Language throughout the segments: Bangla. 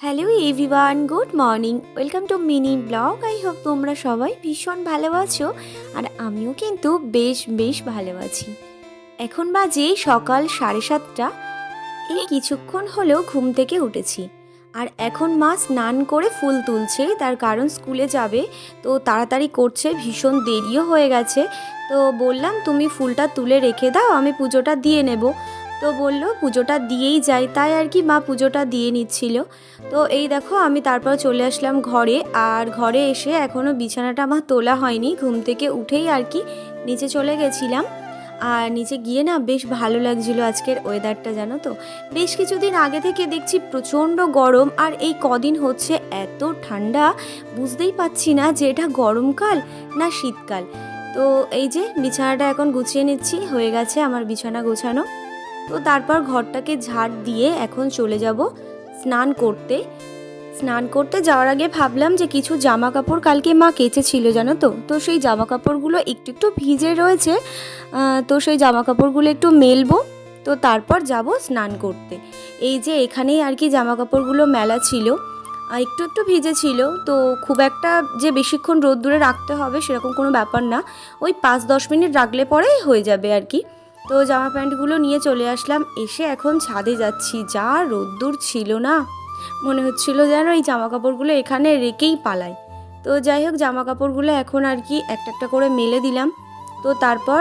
Hello everyone good morning welcome to mini blog I hope তোমরা সবাই ভীষণ ভালো আছো আর আমিও কিন্তু বেশ বেশ ভালো আছি। এখন বাজে সকাল সাড়ে সাতটা। এই কিছুক্ষণ হলেও ঘুম থেকে উঠেছি। আর এখন মা স্নান করে ফুল তুলছে, তার কারণ স্কুলে যাবে, তো তাড়াতাড়ি করছে, ভীষণ দেরিও হয়ে গেছে। তো বললাম, তুমি ফুলটা তুলে রেখে দাও, আমি পুজোটা দিয়ে নেব। তো বলল, পুজোটা দিয়েই যাই। তাই আর কি মা পুজোটা দিয়ে নিচ্ছিল। তো এই দেখো, আমি তারপর চলে আসলাম ঘরে। আর ঘরে এসে এখনও বিছানাটা আমার তোলা হয়নি। ঘুম থেকে উঠেই আর কি নিচে চলে গেছিলাম। আর নিচে গিয়ে না বেশ ভালো লাগছিল আজকের ওয়েদারটা, জানো তো? বেশ কিছুদিন আগে থেকে দেখছি প্রচণ্ড গরম। আর এই কদিন হচ্ছে এত ঠান্ডা, বুঝতেই পাচ্ছি না যে এটা গরমকাল না শীতকাল। তো এই যে বিছানাটা এখন গুছিয়ে নিচ্ছি, হয়ে গেছে আমার বিছানা গোছানো। তো তারপর ঘরটাকে ঝাড় দিয়ে এখন চলে যাব স্নান করতে। স্নান করতে যাওয়ার আগে ভাবলাম যে কিছু জামা কাপড় কালকে মা কেচেছিল, জানো তো? তো সেই জামা কাপড়গুলো একটু একটু ভিজে রয়েছে তো সেই জামা কাপড়গুলো একটু মেলবো। তো তারপর যাব স্নান করতে। এই যে এখানেই আর কি জামা কাপড়গুলো মেলা ছিল একটু একটু ভিজে ছিল। তো খুব একটা যে বেশিক্ষণ রোদ্দুরে রাখতে হবে সেরকম কোনো ব্যাপার না, ওই পাঁচ দশ মিনিট রাখলে পরেই হয়ে যাবে আর কি। তো জামা প্যান্টগুলো নিয়ে চলে আসলাম। এসে এখন ছাদে যাচ্ছি। যা রোদ্দুর ছিল না। মনে হচ্ছিল যেন এই জামা কাপড়গুলো এখানে রেখেই পালাই। তো যাই হোক জামা কাপড়গুলো এখন আর কি একটা একটা করে মেলে দিলাম। তো তারপর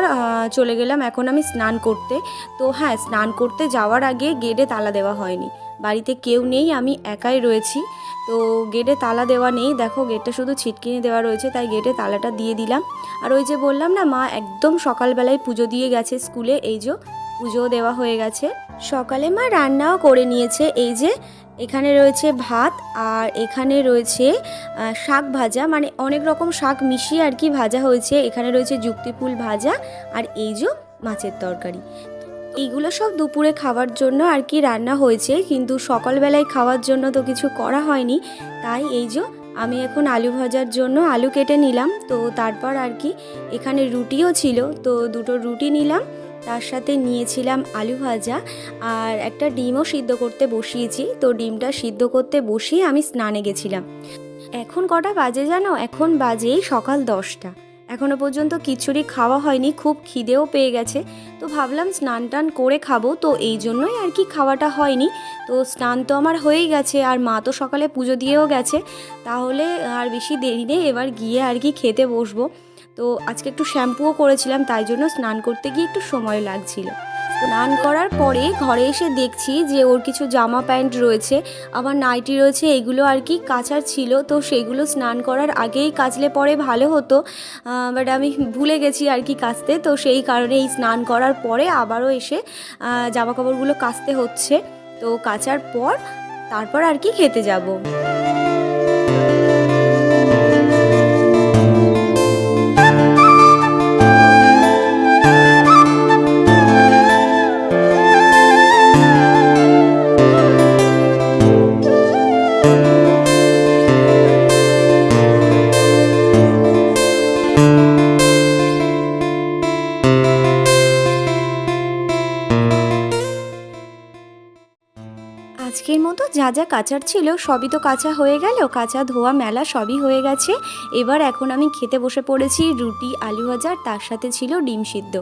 চলে গেলাম এখন আমি স্নান করতে। তো হ্যাঁ স্নান করতে যাওয়ার আগে গেটে তালা দেওয়া হয়নি। বাড়িতে কেউ নেই, আমি একাই রয়েছি। তো গেটে তালা দেওয়া নেই। দেখো, গেটটা শুধু ছিটকিনি দেওয়া রয়েছে, তাই গেটে তালাটা দিয়ে দিলাম। আর ওই যে বললাম না, মা একদম সকালবেলায় পুজো দিয়ে গেছে স্কুলে। এই যে পুজো দেওয়া হয়ে গেছে। সকালে মা রান্নাও করে নিয়েছে। এই যে এখানে রয়েছে ভাত আর এখানে রয়েছে শাক ভাজা। মানে অনেক রকম শাক মিশিয়ে আর কি ভাজা হয়েছে। এখানে রয়েছে যুক্তিফুল ভাজা আর এই যে মাছের তরকারি। এইগুলো সব দুপুরে খাওয়ার জন্য আর কি রান্না হয়েছে। কিন্তু সকালবেলায় খাওয়ার জন্য তো কিছু করা হয়নি। তাই এই যে আমি এখন আলু ভাজার জন্য আলু কেটে নিলাম। তো তারপর আর কি এখানে রুটিও ছিল। তো দুটো রুটি নিলাম। তার সাথে নিয়েছিলাম আলু ভাজা আর একটা ডিমও সিদ্ধ করতে বসিয়েছি। তো ডিমটা সিদ্ধ করতে বসিয়ে আমি স্নানে গেছিলাম। এখন কটা বাজে জানো? এখন বাজে সকাল দশটা। এখনও পর্যন্ত খিচুড়ি খাওয়া হয়নি, খুব খিদেও পেয়ে গেছে। তো ভাবলাম স্নান টান করে খাব, তো এই জন্যই আর কি খাওয়াটা হয়নি। তো স্নান তো আমার হয়েই গেছে, আর মা তো সকালে পুজো দিয়েও গেছে। তাহলে আর বেশি দেরি নেই, এবার গিয়ে আর কি খেতে বসবো। তো আজকে একটু শ্যাম্পুও করেছিলাম, তাই জন্য স্নান করতে গিয়ে একটু সময় লাগছিল। স্নান করার পরে ঘরে এসে দেখছি যে ওর কিছু জামা প্যান্ট রয়েছে, আবার নাইটি রয়েছে, এগুলো আর কি কাচার ছিল, তো সেগুলো স্নান করার আগেই কাচলে পরে ভালো হতো। বাট আমি ভুলে গেছি আর কি কাচতে, তো সেই কারণে এই স্নান করার পরে আবারও এসে জামা কাপড়গুলো কাচতে হচ্ছে। তো কাচার পর তারপর আর কি খেতে যাব। যা যা কাঁচার ছিল সবই তো কাঁচা হয়ে গেল। কাঁচা ধোয়া মেলা সবই হয়ে গেছে। এবার এখন আমি খেতে বসে পড়েছি রুটি, আলু ভাজা আর তার সাথে ছিল ডিম সিদ্ধ।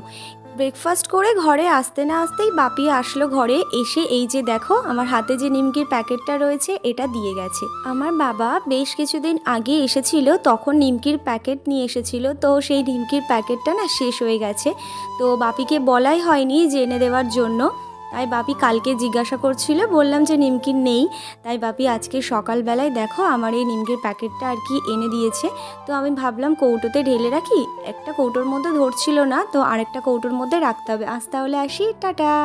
ব্রেকফাস্ট করে ঘরে আসতে না আসতেই বাপি আসলো ঘরে, এসে এই যে দেখো, আমার হাতে যে নিমকির প্যাকেটটা রয়েছে, এটা দিয়ে গেছে। আমার বাবা বেশ কিছুদিন আগে এসেছিল, তখন নিমকির প্যাকেট নিয়ে এসেছিল, তো সেই নিমকির প্যাকেটটা না শেষ হয়ে গেছে। তো বাপিকে বলাই হয়নি এনে দেওয়ার জন্য। তাই বাপি কালকে জিজ্ঞাসা করছিল, বললাম যে নিমকি নেই। তাই বাপি আজকে সকালবেলায় দেখো আমার এই নিমকির প্যাকেটটা আর কি এনে দিয়েছে। তো আমি ভাবলাম কৌটোতে ঢেলে রাখি, একটা কৌটোর মধ্যে ধরছিল না, তো আরেকটা কৌটোর মধ্যে রাখতে হবে। আজ তাহলে আসি, টাটা।